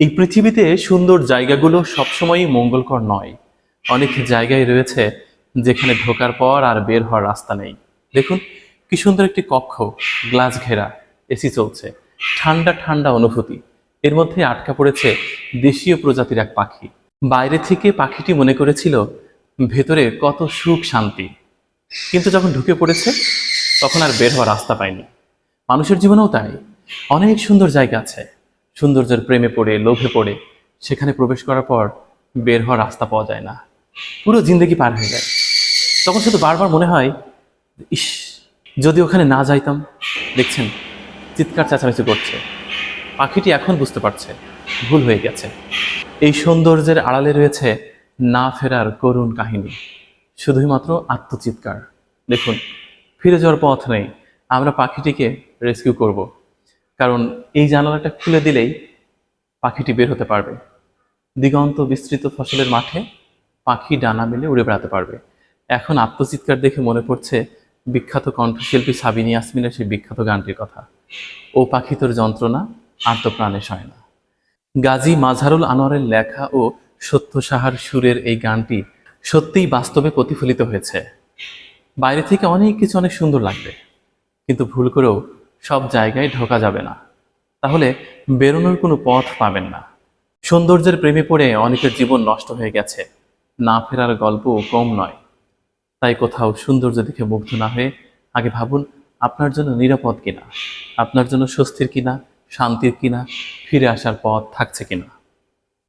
এই পৃথিবীতে সুন্দর জায়গাগুলো সবসময়ই মঙ্গলকর নয়। অনেক জায়গায় রয়েছে যেখানে ঢোকার পর আর বের হওয়ার রাস্তা নেই। দেখুন, কি সুন্দর একটি কক্ষ, গ্লাস ঘেরা, এসি চলছে। ঠান্ডা ঠান্ডা অনুভূতি। এর মধ্যে আটকা পড়েছে দেশীয় প্রজাতির এক পাখি। বাইরে থেকে পাখিটি মনে করেছিল, ভেতরে কত সুখ, শান্তি। কিন্তু যখন ঢুকে পড়েছে, তখন আর বের হওয়ার রাস্তা পায়নি। মানুষের জীবনেও তাই। অনেক সুন্দর জায়গা আছে। সৌন্দর্যের প্রেমে পড়ে, লোভে পড়ে, সেখানে প্রবেশ করার পর বের হওয়ার রাস্তা পাওয়া যায় না। পুরো জিন্দগি পার হয়ে যায়। তখন শুধু বারবার মনে হয়, ইস, যদি ওখানে না যাইতাম। দেখছেন, চিৎকার চেঁচামেচি করছে। পাখিটি এখন বুঝতে পারছে, ভুল হয়ে গেছে। এই সৌন্দর্যের আড়ালে রয়েছে না ফেরার করুণ কাহিনী। শুধুই মাত্র আত্মচিৎকার। দেখুন, ফিরে যাওয়ার পথ নেই। আমরা পাখিটিকে রেস্কিউ করব। কারণ এই জানালাটা খুলে দিলেই পাখিটি বের হতে পারবে। দিগন্ত বিস্তৃত ফসলের মাঠে পাখি ডানা মেলে উড়ে বেড়াতে পারবে। এখন আত্মচিৎকার দেখে মনে পড়ছে বিখ্যাত কণ্ঠশিল্পী সাবিনী ইয়াসমিনের সেই বিখ্যাত গানটির কথা। ও পাখি তোর যন্ত্রণা, আর তো প্রাণে সয় না। গাজী মাঝারুল আনোয়ারের লেখা ও সত্য সাহার সুরের এই গানটি সত্যিই বাস্তবে প্রতিফলিত হয়েছে। বাইরে থেকে অনেক কিছু অনেক সুন্দর লাগবে। কিন্তু ভুল করেও সব জায়গায় ঢোকা যাবে না। তাহলে বেরোনোর কোনো পথ পাবেন না। সৌন্দর্যের প্রেমে পড়ে অনেকের জীবন নষ্ট হয়ে গেছে। না ফেরার গল্প কম নয়। তাই কোথাও সৌন্দর্য দেখে মুগ্ধ না হয়ে আগে ভাবুন, আপনার জন্য নিরাপদ কিনা? আপনার জন্য স্বস্তির কিনা? শান্তির কিনা? ফিরে আসার পথ থাকছে কিনা?